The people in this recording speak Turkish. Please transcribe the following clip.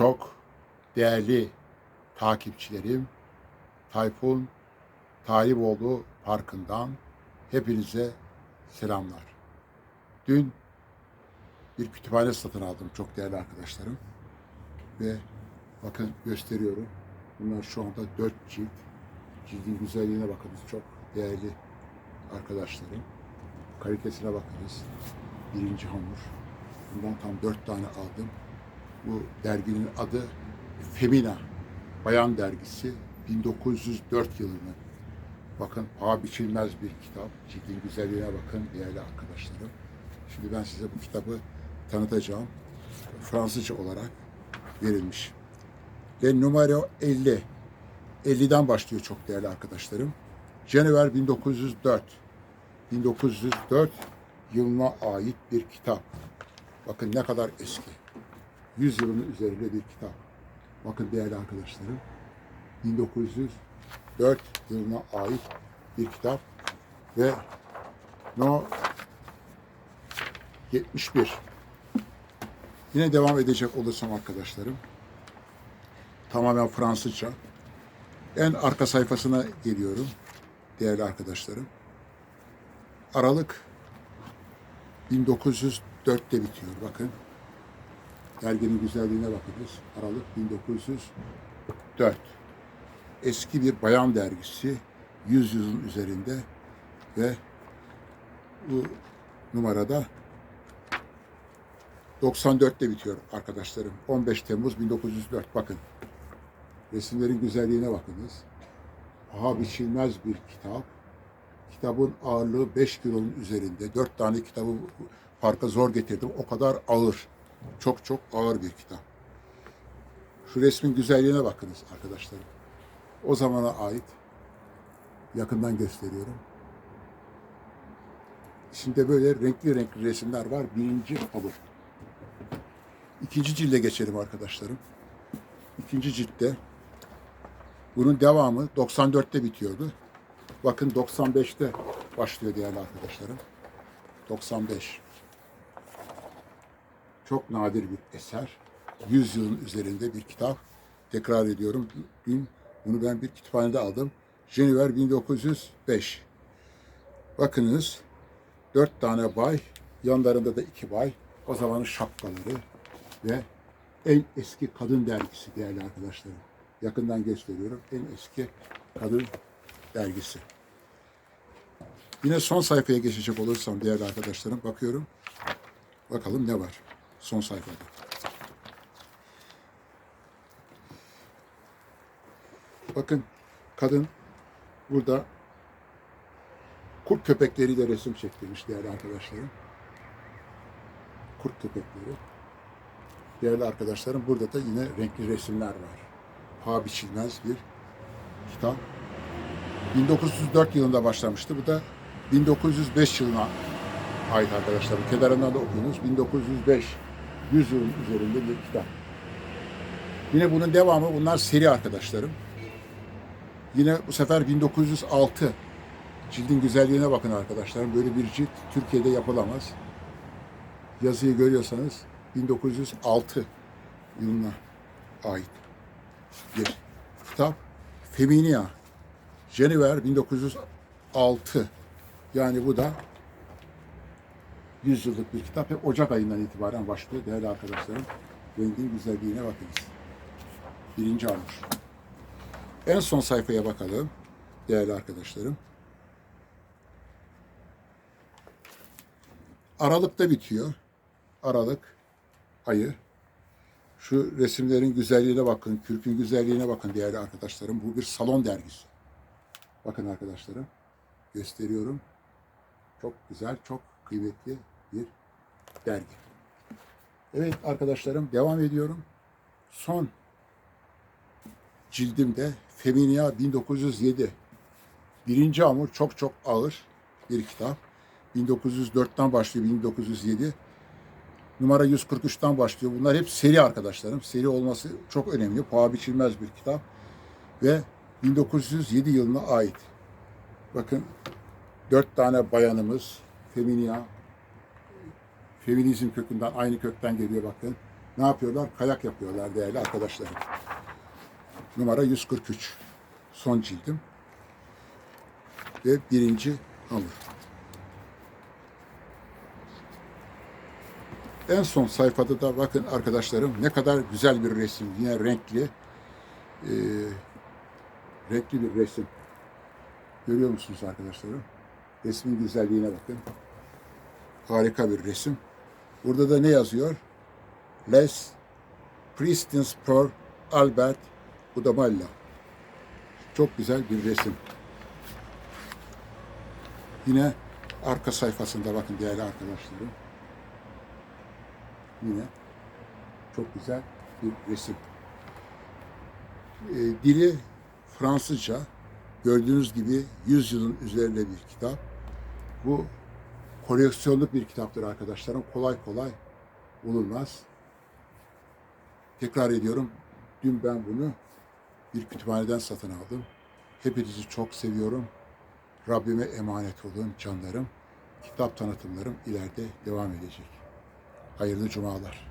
çok değerli takipçilerim Tayfun Taliboğlu Parkı'ndan hepinize selamlar. Dün bir kütüphane satın aldım çok değerli arkadaşlarım. Ve bakın gösteriyorum. Bunlar şu anda dört cilt. Cildin güzelliğine bakınız çok değerli arkadaşlarım. Kalitesine bakınız. Birinci hamur. Bundan tam dört tane aldım. Bu derginin adı Femina. Bayan dergisi 1904 yılının. Bakın paha biçilmez bir kitap. Cildin güzelliğine bakın değerli arkadaşlarım. Şimdi ben size bu kitabı tanıtacağım. Fransızca olarak verilmiş. Ve numara 50. 50'den başlıyor çok değerli arkadaşlarım. Cenevre 1904. 1904 yılına ait bir kitap. Bakın ne kadar eski. 100 yılının üzerinde bir kitap. Bakın değerli arkadaşlarım. 1904 yılına ait bir kitap ve no 71. Yine devam edecek olursam arkadaşlarım. Tamamen Fransızca. En arka sayfasına geliyorum değerli arkadaşlarım. Aralık 1904'te bitiyor bakın. Derginin güzelliğine bakınız. Aralık 1904. Eski bir bayan dergisi. 100 yılın üzerinde ve bu numarada 94'te bitiyor arkadaşlarım. 15 Temmuz 1904. Bakın. Resimlerin güzelliğine bakınız. Paha biçilmez bir kitap. Kitabın ağırlığı 5 kilonun üzerinde. 4 tane kitabı parka zor getirdim. O kadar ağır. Çok çok ağır bir kitap. Şu resmin güzelliğine bakınız arkadaşlarım. O zamana ait. Yakından gösteriyorum. Şimdi böyle renkli renkli resimler var. Birinci kabul. İkinci cilde geçelim arkadaşlarım. İkinci ciltte bunun devamı 94'te bitiyordu. Bakın 95'te başlıyor değerli arkadaşlarım. 95. Çok nadir bir eser. 100 yılın üzerinde bir kitap. Tekrar ediyorum. Dün bunu ben bir kütüphanede aldım. Cenevre 1905. Bakınız dört tane bay, yanlarında da iki bay. O zamanın şapkaları ve en eski kadın dergisi değerli arkadaşlarım. Yakından gösteriyorum. En eski kadın dergisi. Yine son sayfaya geçecek olursam değerli arkadaşlarım bakıyorum. Bakalım ne var son sayfada. Bakın kadın burada kurt köpekleriyle resim çektirmiş değerli arkadaşlarım. Kurt köpekleri. Değerli arkadaşlarım burada da yine renkli resimler var. Paha biçilmez bir kitap. 1904 yılında başlamıştı. Bu da 1905 yılına ait arkadaşlar. Kenarından da okuyunuz. 1905 100 yılın üzerinde bir kitap. Yine bunun devamı bunlar seri arkadaşlarım. Yine bu sefer 1906 cildin güzelliğine bakın arkadaşlarım. Böyle bir cilt Türkiye'de yapılamaz. Yazıyı görüyorsanız 1906 yılına ait bir kitap. Feminia. Cenevre 1906. Yani bu da 100 yıllık bir kitap ve Ocak ayından itibaren başlıyor değerli arkadaşlarım. Rengin güzelliğine bakınız. Birinci almış. En son sayfaya bakalım değerli arkadaşlarım. Aralık'ta bitiyor. Aralık ayı. Şu resimlerin güzelliğine bakın, kürkün güzelliğine bakın değerli arkadaşlarım. Bu bir salon dergisi. Bakın arkadaşlarım, gösteriyorum. Çok güzel, çok kıymetli bir dergi. Evet arkadaşlarım, devam ediyorum. Son cildimde Feminia 1907. Birinci hamur çok çok ağır bir kitap. 1904'ten başlıyor 1907. Numara 143'ten başlıyor. Bunlar hep seri arkadaşlarım. Seri olması çok önemli. Paha biçilmez bir kitap. Ve 1907 yılına ait. Bakın dört tane bayanımız Feminia Feminizm kökünden aynı kökten geliyor bakın. ne yapıyorlar? Kayak yapıyorlar değerli arkadaşlarım. Numara 143. Son cildim. Ve birinci hamur. En son sayfada da bakın arkadaşlarım ne kadar güzel bir resim. Yine renkli. Ee, renkli bir resim. Görüyor musunuz arkadaşlarım? Resmin güzelliğine bakın. Harika bir resim. Burada da ne yazıyor? Les Pristins per Albert Udamalla. Çok güzel bir resim. Yine arka sayfasında bakın değerli arkadaşlarım. Yine çok güzel bir resim. Ee, dili Fransızca. Gördüğünüz gibi 100 yılın üzerinde bir kitap. Bu koleksiyonluk bir kitaptır arkadaşlarım. Kolay kolay bulunmaz. Tekrar ediyorum. Dün ben bunu bir kütüphaneden satın aldım. Hepinizi çok seviyorum. Rabbime emanet olun canlarım. Kitap tanıtımlarım ileride devam edecek. Hayırlı cumalar.